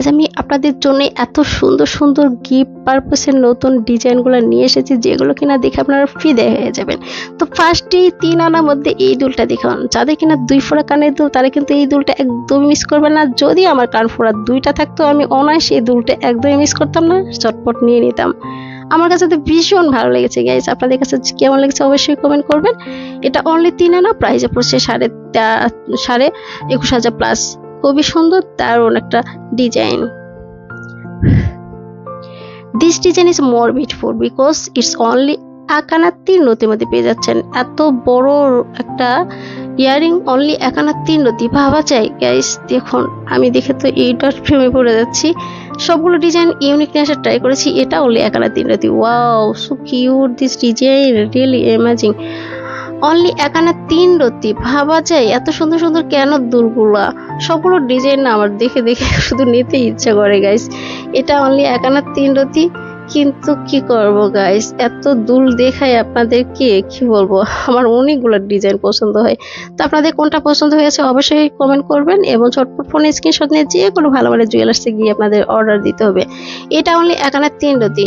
আজ আমি আপনাদের জন্য এত সুন্দর সুন্দর গিফট পারপাসের নতুন ডিজাইনগুলো নিয়ে এসেছি, যেগুলো কিনা দেখে আপনারা ফিদে হয়ে যাবেন। তো ফার্স্টেই তিন আনার মধ্যে এই দুলটা দেখুন যাদের কিনা দুই ফোড়া কানের দুল, তারা কিন্তু এই দুলটা একদমই মিস করবেন না। যদি আমার কান ফোড়া দুইটা থাকতো, আমি অনায়াসে এই দুলটা একদমই মিস করতাম না, চটপট নিয়ে নিতাম। আমার কাছে তো ভীষণ ভালো লেগেছে গাইজ আপনাদের কাছে কেমন লেগেছে অবশ্যই কমেন্ট করবেন। এটা অনলি তিন আনা প্রাইসে পড়ছে সাড়ে সাড়ে একুশ হাজার প্লাস খুবই সুন্দর দারুণ একটা design this design is more beautiful because it's only Ekana তিন রতির মধ্যে পেয়ে যাচ্ছেন। এত বড় একটা ইয়ারিং অনলি একানা তিন রতি ভাবা চাই গাইস দেখুন, আমি দেখে তো এইটার প্রেমে পড়ে যাচ্ছি। সবগুলো ডিজাইন ইউনিক আসার ট্রাই করেছি, এটা অনলি একানা তিন রতি। Wow so cute this design really amazing only Ekana তিন রতি ভাবা যায়। এত সুন্দর সুন্দর কেন দুলগুলা? সবগুলো ডিজাইন আমার দেখে দেখে শুধু নিতে ইচ্ছা করে গাইস এটা অনলি একানা তিন রতি, কিন্তু কি করব গাইস এত দুল দেখায় আপনাদেরকে, কি বলব? আমার অনেকগুলো ডিজাইন পছন্দ হয়। তো আপনাদের কোনটা পছন্দ হয়েছে অবশ্যই কমেন্ট করবেন এবং চটপট ফোনে স্ক্রিনশট নিয়ে যে কোনো ভালো ভালো জুয়েলার্সে গিয়ে আপনাদের অর্ডার দিতে হবে। এটা অনলি একানা তিন রতি।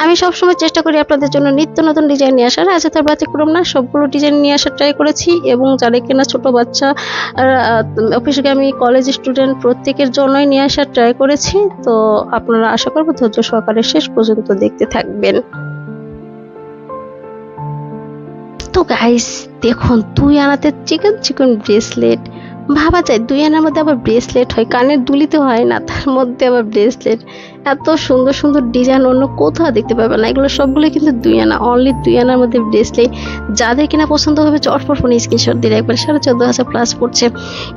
আমি সবসময় চেষ্টা করি আপনাদের জন্য নিত্য নতুন ডিজাইন নিয়ে আসার। আছে তার ব্যতিক্রম না, সবগুলো ডিজাইন নিয়ে আসার ট্রাই করেছি এবং যারা কিনা ছোট বাচ্চা অফিসগামী কলেজ স্টুডেন্ট প্রত্যেকের জন্যই নিয়ে আসার ট্রাই করেছি। তো আপনারা আশা করব ধৈর্য সহকারে শেষ পর্যন্ত দেখতে থাকবেন। তো গাইস দেখুন, দুই আনাতে চিকন চিকন ব্রেসলেট ভাবা যায়, দুই আনার মধ্যে আবার ব্রেসলেট হয়, কানের দুলিতে হয় না, তার মধ্যে আবার ব্রেসলেট এত সুন্দর সুন্দর ডিজাইন অন্য কোথাও দেখতে পাবে না। এগুলো সবগুলো কিন্তু দুই আনা অনলি দুই আনার মধ্যে ব্রেসলেট যাদের কিনা পছন্দ হবে, চটপট ফোনে স্ক্রিনশট দিলে একবার সাড়ে চোদ্দ হাজার প্লাস পড়ছে।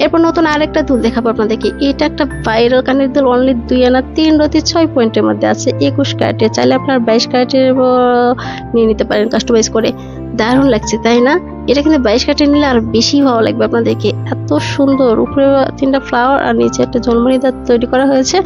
এরপর নতুন আরেকটা দুল দেখাবো আপনাদেরকে। এটা একটা ভাইরাল কানের দুল অনলি দুই আনা তিন রতি, ছয় পয়েন্টের মধ্যে আছে, একুশ ক্যারেটের চাইলে আপনার বাইশ ক্যারেটের নিয়ে নিতে পারেন কাস্টমাইজ করে। দারুণ লাগছে, তাই না? এটা কিন্তু বাইশ কাটে নিলে আর বেশি ভালো লাগবে আপনাদেরকে। এত সুন্দর, উপরে তিনটা ফ্লাওয়ার আর নিচে একটা জন্মনি দাঁত তৈরি করা হয়েছে।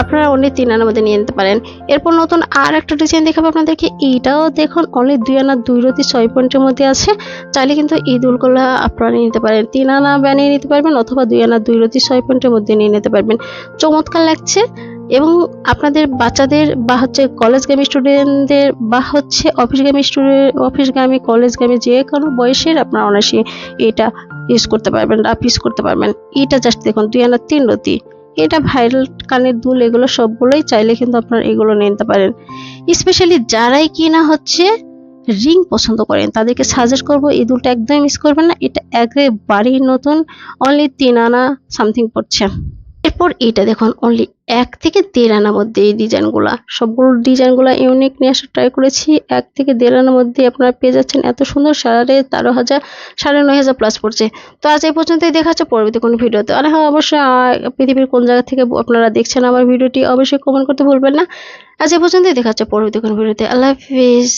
আপনারা অনেক তিন আনার মধ্যে নিয়ে নিতে পারেন। এরপর নতুন আর একটা ডিজাইন দেখাবো আপনাদেরকে। এইটাও দেখুন অনলি দুই আনা, দুই রতি, ছয় পয়েন্টের মধ্যে আছে। চাইলে কিন্তু এই দুলগুলো আপনারা নিয়ে নিতে পারেন। তিন আনা বানিয়ে নিতে পারবেন অথবা দুই আনা, দুই রতি, ছয় পয়েন্টের মধ্যে নিয়ে নিতে পারবেন। চমৎকার লাগছে। এবং আপনাদের বাচ্চাদের বা হচ্ছে কলেজগামী স্টুডেন্টদের বা হচ্ছে অফিসগামী স্টুডেন্ট অফিসগামী কলেজগামী যে কোনো বয়সের আপনারা অনায়াসে এটা ইউজ করতে পারবেন রাফ ইউজ করতে পারবেন। এটা জাস্ট দেখুন, দুই আনা, তিন রতি। এটা ভাইরাল কানের দুল, এগুলো সবগুলোই চাইলে কিন্তু আপনারা এগুলো নিতে পারেন। স্পেশালি যারাই কিনা হচ্ছে রিং পছন্দ করেন, তাদেরকে সাজেস্ট করব এই দুলটা একদম মিস করবেন না। এটা একেবারেই নতুন অনলি তিন আনা সামথিং পড়ছে। এরপর এটা দেখুন অনলি এক থেকে দেড় আনার মধ্যে এই ডিজাইনগুলা সবগুলো ডিজাইনগুলো ইউনিক নিয়ে আসার ট্রাই করেছি। এক থেকে দেড় আনার মধ্যে আপনারা পেয়ে যাচ্ছেন এত সুন্দর সাড়ে তেরো হাজার, সাড়ে নয় হাজার প্লাস পড়ছে। তো আজ এই পর্যন্তই, দেখা হচ্ছে পরবর্তী কোনো ভিডিওতে। আর হ্যাঁ অবশ্যই পৃথিবীর কোন জায়গা থেকে আপনারা দেখছেন আমার ভিডিওটি, অবশ্যই কমেন্ট করতে ভুলবেন না। আজ এই পর্যন্তই, দেখা হচ্ছে পরবর্তী কোনো ভিডিওতে। আল্লাহ হাফিজ।